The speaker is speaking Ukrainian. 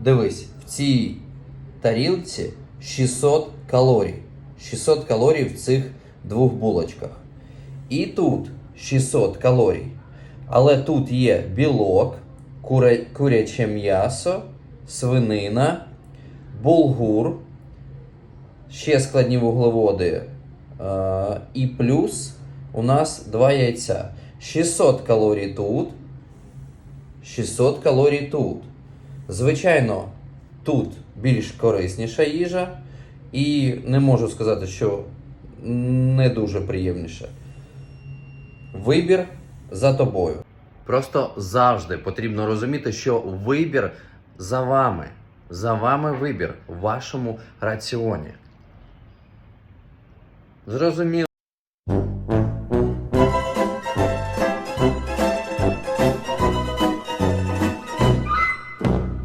Дивись, в цій тарілці 600 калорій. 600 калорій в цих двох булочках. І тут 600 калорій. Але тут є білок, куре, куряче м'ясо, свинина, булгур, ще складні вуглеводи. Е, і плюс у нас два яйця. 600 калорій тут, 600 калорій тут. Звичайно, тут більш корисніша їжа, і не можу сказати, що не дуже приємніше. Вибір за тобою. Просто завжди потрібно розуміти, що вибір за вами. За вами вибір в вашому раціоні. Зрозуміло.